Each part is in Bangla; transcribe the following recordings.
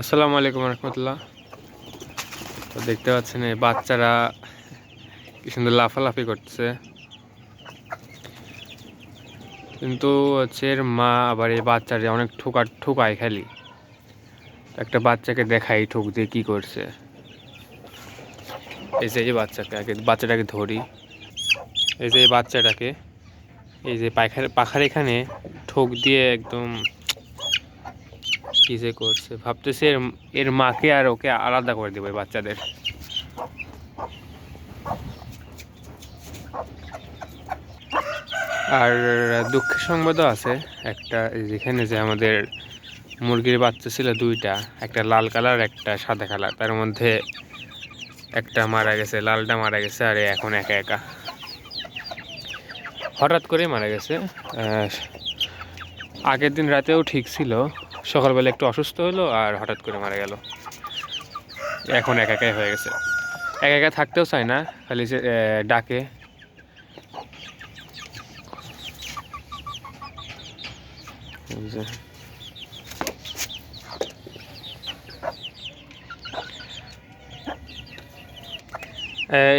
আসসালামু আলাইকুম রহমতুল্লাহ। তো দেখতে পাচ্ছেন এই বাচ্চারা কি সুন্দর লাফালাফি করতেছে। কিন্তু হচ্ছে এর মা আবার এই বাচ্চারে অনেক ঠোকা ঠোকায় খালি। একটা বাচ্চাকে দেখাই ঠোক দিয়ে কী করছে। এই যে এই বাচ্চাকে আগে বাচ্চাটাকে ধরি। এই যে এই বাচ্চাটাকে, এই যে পাখার পাখার এখানে ঠোক দিয়ে একদম কি যে করছে? ভাবতেছে এর এর মাকে আর ওকে আলাদা করে দেবে বাচ্চাদের। আর দুঃখের সংবাদও আছে, একটা যেখানে যে আমাদের মুরগির বাচ্চা ছিল দুইটা, একটা লাল কালার, একটা সাদা কালার। তার মধ্যে একটা মারা গেছে, লালটা মারা গেছে আর এখন একা একা। হঠাৎ করে মারা গেছে। আগের দিন রাতেও ঠিক ছিল সকালবেলা একটু অসুস্থ হলো আর হঠাৎ করে মারা গেল। এখন একা একাই হয়ে গেছে। একা একা থাকতেও চায় না, খালি যে ডাকে।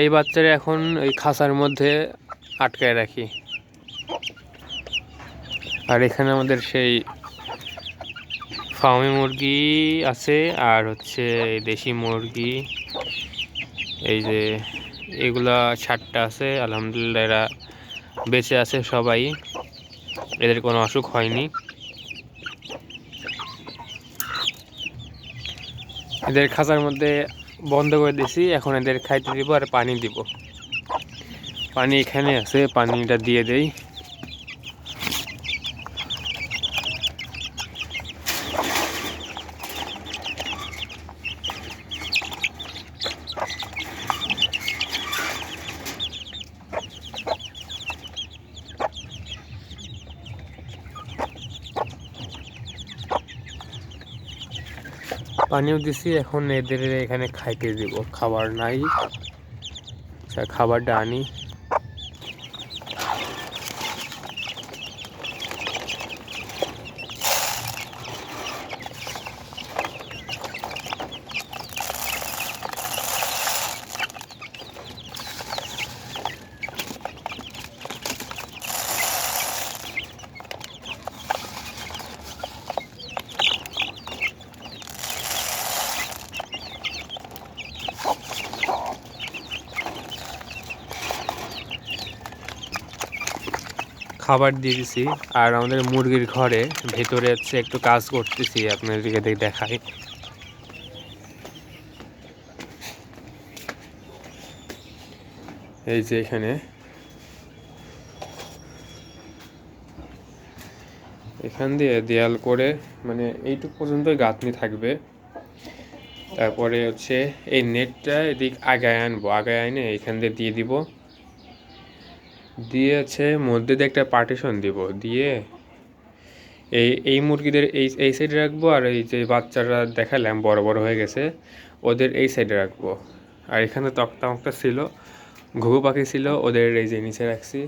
এই। বাচ্চারা এখন এই খাঁচার মধ্যে আটকায় রাখি। আর এখানে আমাদের সেই ফার্মি মুরগি আছে আর হচ্ছে দেশি মুরগি। এই যে এগুলা ছাড়টা আছে, আলহামদুলিল্লাহ এরা বেঁচে আছে সবাই। এদের কোনো অসুখ হয়নি। এদের খাঁচার মধ্যে বন্ধ করে দিছি, এখন এদের খাইতে দিব আর পানি দিব। পানি এখানে আছে, পানিটা দিয়ে দেই। পানিও দিছি এখন এদের এখানে খাইতে দিব। খাবার নাই। আচ্ছা খাবারটা আনি। খাবার দিয়ে দিছি, আর আমাদের মুরগির ঘরে ভেতরে হচ্ছে একটু কাজ করতেছি, আপনাদেরকে দেখ- দেখাই। এই যে এখানে। এখান দিয়ে দেয়াল করে মানে এইটুক পর্যন্ত গাঁথনি থাকবে। তারপরে হচ্ছে এই নেটটা এদিক আগায় আনব, আগায় আনে এখান দিয়ে দিয়ে দিব। দিয়ে হচ্ছে মধ্যে দিয়ে একটা পার্টিশন দিব, দিয়ে এই এই মুরগিদের এই এই সাইডে রাখব আর এই যে বাচ্চারা দেখালাম বড় বড় হয়ে গেছে, ওদের এই সাইডে রাখব। আর এখানে তক্তা মক্তা ছিল, ঘুঘু পাখি ছিল, ওদের এই যে নিচে রাখছি।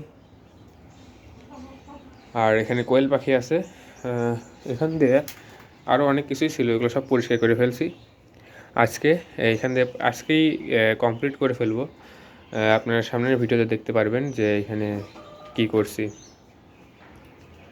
আর এখানে কোয়েল পাখি আছে এখান দিয়ে আরও অনেক কিছুই ছিল, এগুলো সব পরিষ্কার করে ফেলছি। আজকে এইখান দিয়ে, আজকেই কমপ্লিট করে ফেলব। আপনারা সামনের ভিডিওতে দেখতে পারবেন যে এখানে কি করছি।